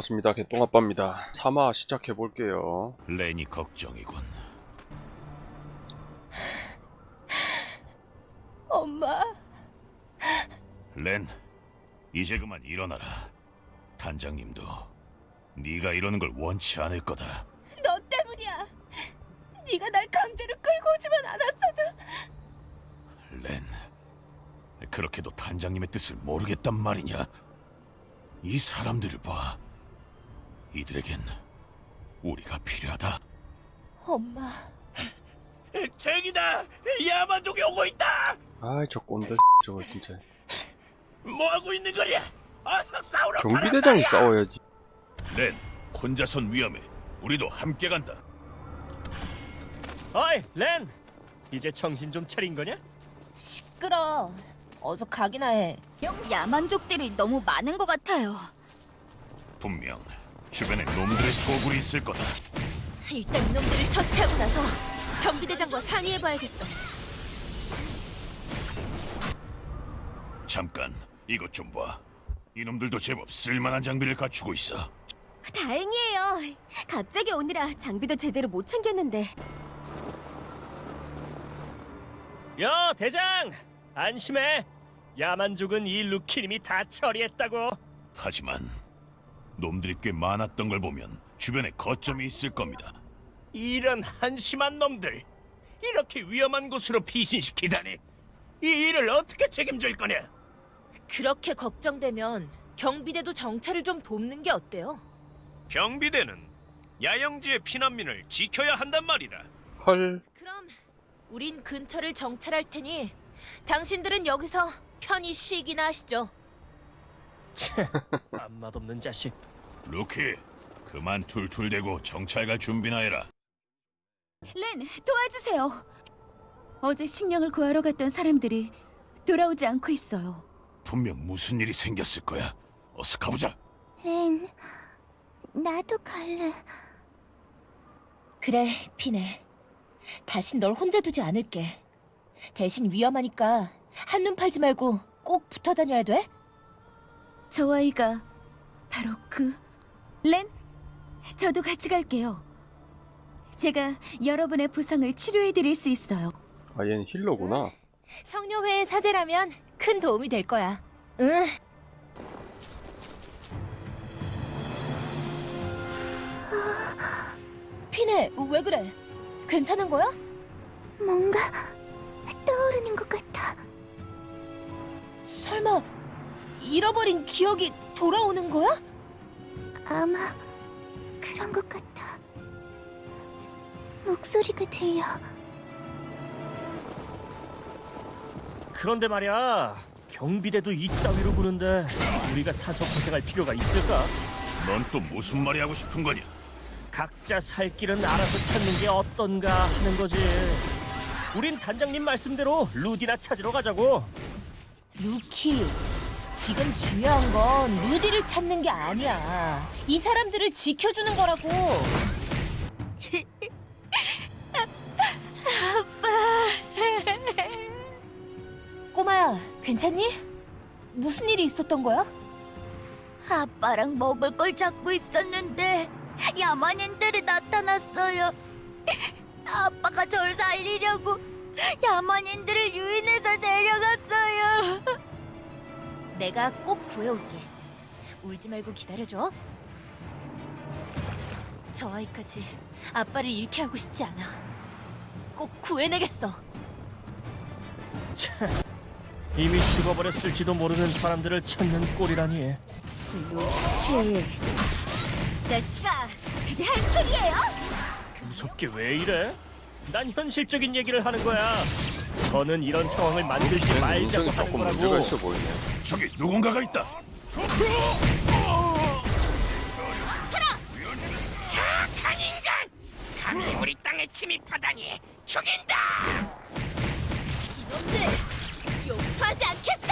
반갑습니다. 개똥아빠입니다. 3화 시작해볼게요. 렌이 걱정이군. 엄마, 렌, 이제 그만 일어나라. 단장님도 네가 이러는 걸 원치 않을 거다. 너 때문이야. 네가 날 강제로 끌고 오지만 않았어도 렌, 그렇게도 단장님의 뜻을 모르겠단 말이냐? 이 사람들을 봐. 이들에겐 우리가 필요하다. 엄마. 쟁이다! 야만족이 오고 있다! 아이 저 꼰대 저거 진짜. 뭐 하고 있는 거냐? 어서 싸우러 경비대장이 싸워야지. 렌, 혼자선 위험해. 우리도 함께 간다. 어이 렌 이제 정신 좀 차린 거냐? 시끄러. 어서 가기나 해. 야만족들이 너무 많은 것 같아요. 분명 주변에 놈들의 소굴이 있을 거다. 일단 이놈들을 처치하고 나서 경비대장과 상의해봐야겠어. 잠깐 이것 좀 봐. 이놈들도 제법 쓸만한 장비를 갖추고 있어. 다행이에요. 갑자기 오느라 장비도 제대로 못 챙겼는데. 야 대장 안심해 야만족은 이 루키님이 다 처리했다고 하지만 놈들이 꽤 많았던 걸 보면 주변에 거점이 있을 겁니다. 이런 한심한 놈들 이렇게 위험한 곳으로 피신시키다니 이 일을 어떻게 책임질 거냐 그렇게 걱정되면 경비대도 정찰을 좀 돕는 게 어때요? 경비대는 야영지의 피난민을 지켜야 한단 말이다 헐. 그럼 우린 근처를 정찰할 테니 당신들은 여기서 편히 쉬기나 하시죠. 맘맛 없는 자식 루키, 그만 툴툴대고 정찰 갈 준비나 해라. 렌, 도와주세요. 어제 식량을 구하러 갔던 사람들이 돌아오지 않고 있어요. 분명 무슨 일이 생겼을 거야. 어서 가보자. 렌, 나도 갈래. 그래, 피네. 다신 널 혼자 두지 않을게. 대신 위험하니까 한눈 팔지 말고 꼭 붙어 다녀야 돼. 저 아이가 바로 그 렌, 저도 같이 갈게요. 제가 여러분의 부상을 치료해 드릴 수 있어요. 아 얘는 힐러구나. 성녀회의 사제라면 큰 도움이 될 거야. 응. 피네, 왜 그래? 괜찮은 거야? 뭔가 떠오르는 것 같아. 설마 잃어버린 기억이 돌아오는 거야? 아마 그런 것 같아. 목소리가 들려. 그런데 말이야 경비대도 이 따위로 부는데 우리가 사서 고생할 필요가 있을까? 넌 또 무슨 말이 하고 싶은 거냐? 각자 살 길은 알아서 찾는 게 어떤가 하는 거지 우린 단장님 말씀대로 루디나 찾으러 가자고 루키, 지금 중요한 건 루디를 찾는 게 아니야. 이 사람들을 지켜주는 거라고. 꼬마야, 괜찮니? 무슨 일이 있었던 거야? 아빠랑 먹을 걸 찾고 있었는데 야만인들이 나타났어요. 아빠가 절 살리려고 야만인들을 유인해서 데려갔어요. 내가 꼭 구해올게. 울지 말고 기다려줘. 저 아이까지 아빠를 잃게 하고 싶지 않아. 꼭 구해내겠어. 이미 죽어버렸을지도 모르는 사람들을 찾는 꼴이라니 자식아, 그게 할 소리예요? 무섭게 왜 이래? 난 현실적인 얘기를 하는 거야. 저는 이런 상황을 만들지 말자고 인성이 하는 조금 문제가 거라고. 있어 보이네. 저기 누군가가 있다. 감히 우리 땅에 침입하다니 죽인다 놈들 용서하지 않겠어.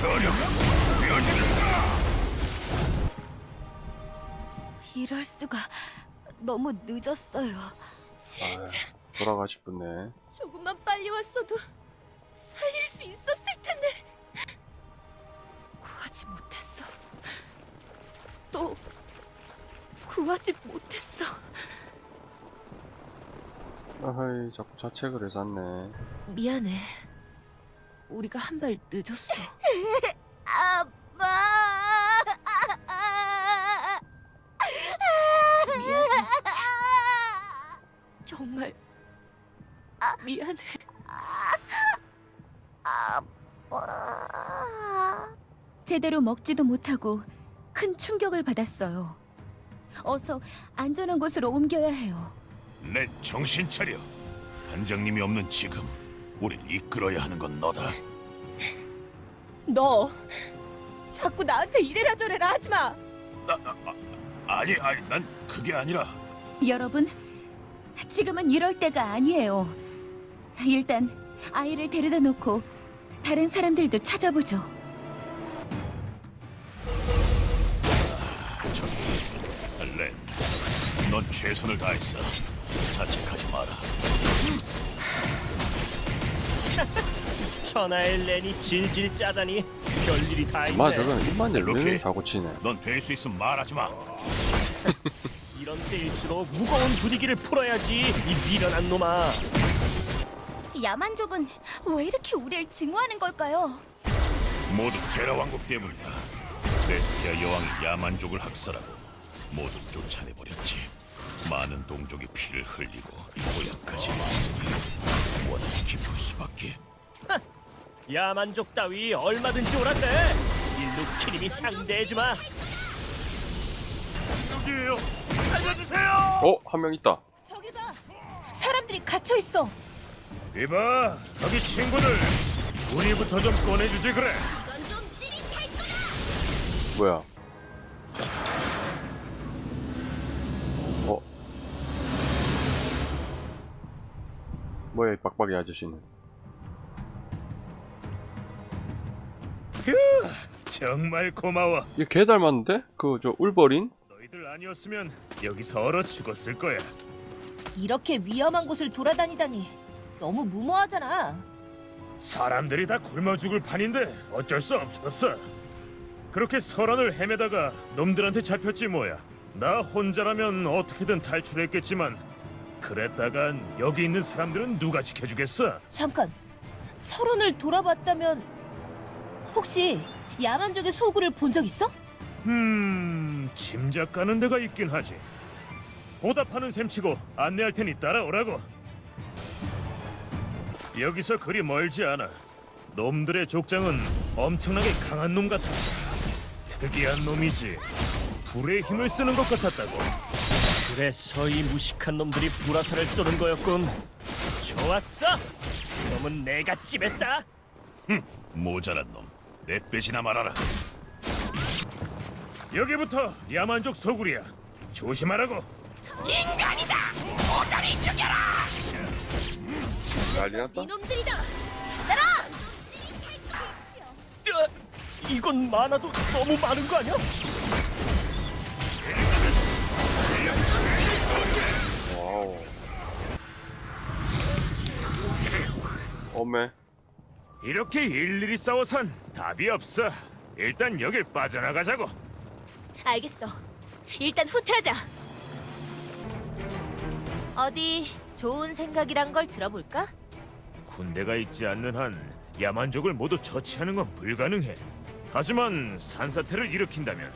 저력 이럴 수가 너무 늦었어요. 아, 돌아가 싶네. 조금만 빨리 왔어도 살릴 수 있었을 텐데. 구하지 못했어. 또 구하지 못했어. 아하이 자꾸 자책을 해서 왔네 미안해. 우리가 한 발 늦었어. 미안해. 제대로 먹지도 못하고 큰 충격을 받았어요. 어서 안전한 곳으로 옮겨야 해요. 내 정신 차려. 단장님이 없는 지금 우릴 이끌어야 하는 건 너다. 너 자꾸 나한테 이래라 저래라 하지 마. 아니, 아니, 난 그게 아니라 여러분, 지금은 이럴 때가 아니에요. 일단 아이를 데려다 놓고 다른 사람들도 찾아보죠. 렌, 넌 최선을 다했어. 자책하지 마라. 천하의 렌이 질질 짜다니 별일이 다마 있네. 저건 입만 열면 이렇게? 사고 치네 넌 될 수 있으면 말하지 마. 이런 때일수록 무거운 분위기를 풀어야지 이 미련한 놈아. 야만족은 왜 이렇게 우리를 증오하는 걸까요? 모두 테라 왕국 때문이다. 베스티아 여왕이 야만족을 학살하고 모두 쫓아내버렸지. 많은 동족이 피를 흘리고 고향까지 왔으니 원한이 깊을 수밖에. 야만족 따위 얼마든지 오란데 일루 키림이 상대해주마. 여기에요. 살려주세요. 어? 한 명 있다 저기 봐. 사람들이 갇혀 있어. 이봐, 거기 친구들. 우리부터 좀 꺼내주지 그래. 뭐야 어? 뭐야 이 빡빡이 아저씨는 정말 고마워. 얘개 닮았는데? 그 저 울버린? 너희들 아니었으면 여기서 얼어 죽었을 거야. 이렇게 위험한 곳을 돌아다니다니 너무 무모하잖아. 사람들이 다 굶어 죽을 판인데 어쩔 수 없었어. 그렇게 설안을 헤매다가 놈들한테 잡혔지 뭐야. 나 혼자라면 어떻게든 탈출했겠지만 그랬다간 여기 있는 사람들은 누가 지켜주겠어? 잠깐. 서론을 돌아봤다면 혹시 야만족의 소굴을 본 적 있어? 음, 짐작 가는 데가 있긴 하지. 보답하는 셈치고 안내할 테니 따라오라고. 여기서 그리 멀지 않아. 놈들의 족장은 엄청나게 강한 놈 같았어. 특이한 놈이지. 불의 힘을 쓰는 것 같았다고. 그래서 이 무식한 놈들이 불화살을 쏘는 거였군. 좋았어. 놈은 내가 찜했다. 모자란 놈. 내 빼지나 말아라. 여기부터 야만족 소굴이야. 조심하라고. 난리 났다 이놈들이다. 으아, 이건 많아도 너무 많은 거 아니야? 와우 어메 이렇게 일일이 싸워선 답이 없어. 일단 여길 빠져나가자고. 알겠어. 일단 후퇴하자. 어디 좋은 생각이란 걸 들어볼까? 군대가 있지 않는 한 야만족을 모두 처치하는 건 불가능해. 하지만 산사태를 일으킨다면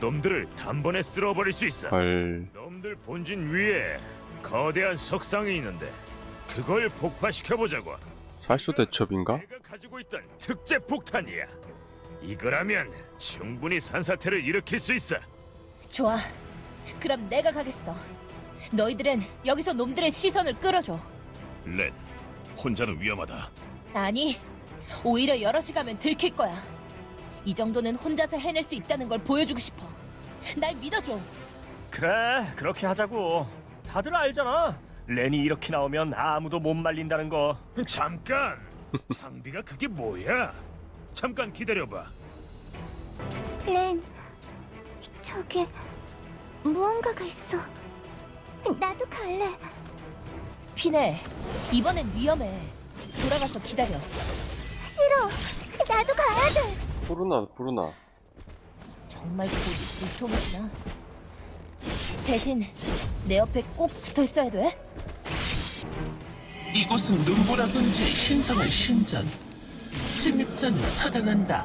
놈들을 단번에 쓸어버릴 수 있어. 헐 놈들 본진 위에 거대한 석상이 있는데 그걸 폭파시켜 보자고. 살수 대첩인가? 내가 가지고 있던 특제 폭탄이야. 이거라면 충분히 산사태를 일으킬 수 있어. 좋아. 그럼 내가 가겠어. 너희들은 여기서 놈들의 시선을 끌어줘. 렌, 혼자는 위험하다. 아니, 오히려 여럿이 가면 들킬 거야. 이 정도는 혼자서 해낼 수 있다는 걸 보여주고 싶어. 날 믿어줘. 그래, 그렇게 하자고. 다들 알잖아. 렌이 이렇게 나오면 아무도 못 말린다는 거. 잠깐. 장비가 그게 뭐야? 잠깐 기다려봐. 렌, 저게 무언가가 있어. 나도 갈래. 피네, 이번엔 위험해. 돌아가서 기다려. 싫어. 나도 가야 돼. 부르나 부르나 정말 고집 불통이구나. 대신 내 옆에 꼭 붙어 있어야 돼. 이곳은 눈보라 군주의 신성한 신전. 침입자는 차단한다.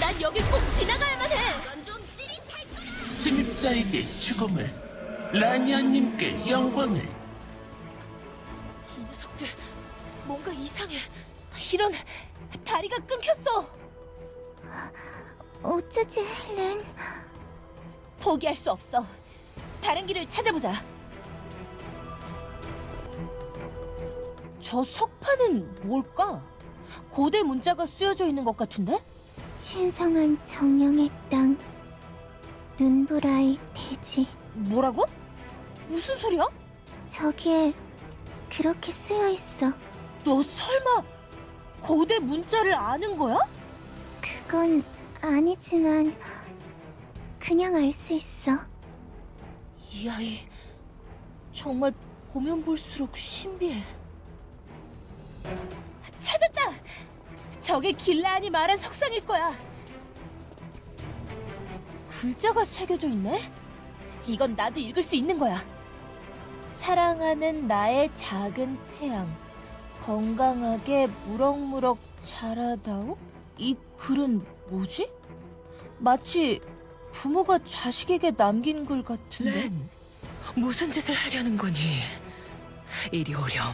난 여길 꼭 지나가야만 해. 이건 좀 찌릿할 거야. 침입자에게 죽음을, 라니아님께 영광을. 뭔가 이상해. 이런 다리가 끊겼어. 어쩌지, 렌? 포기할 수 없어. 다른 길을 찾아보자. 저 석판은 뭘까? 고대 문자가 쓰여져 있는 것 같은데? 신성한 정령의 땅. 눈보라의 대지. 뭐라고? 무슨 소리야? 저기에 그렇게 쓰여 있어. 너 설마 고대 문자를 아는 거야? 그건 아니지만 그냥 알 수 있어. 이 아이 정말 보면 볼수록 신비해. 찾았다. 저게 길라안이 말한 석상일 거야. 글자가 새겨져 있네. 이건 나도 읽을 수 있는 거야. 사랑하는 나의 작은 태양, 건강하게 무럭무럭 자라다오. 이 글은 뭐지? 마치 부모가 자식에게 남긴 글 같은데. 렌, 무슨 짓을 하려는 거니? 이리 오렴.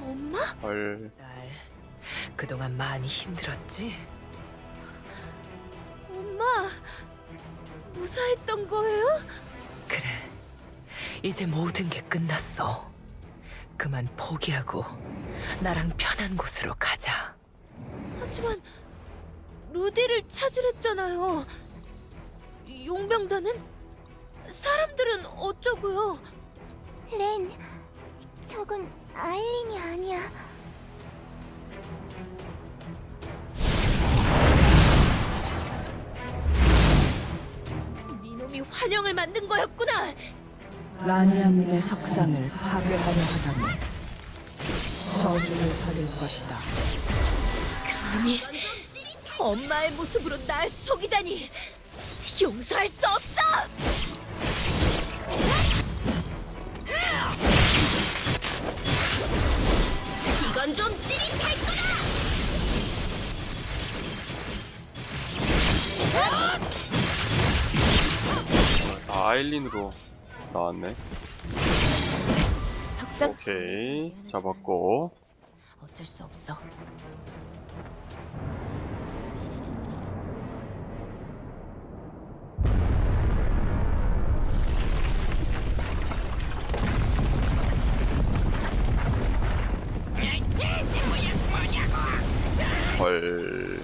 엄마? 헐날 그동안 많이 힘들었지? 엄마 무사했던 거예요? 그래. 이제 모든 게 끝났어. 그만 포기하고 나랑 편한 곳으로 가자. 하지만 루디를 찾으랬잖아요. 용병단은 사람들은 어쩌고요? 렌, 저건 아일린이 아니야. 니놈이 환영을 만든 거였구나. 라니아님의 석상을 파괴하려 하다니 저주를 받을 것이다. 아니 엄마의 모습으로 날 속이다니 용서할 수 없어. 이건 좀 찌릿할 거야. 아, 아일린으로 나왔네. 오케이. 잡았고. 어쩔 수 없어. 헐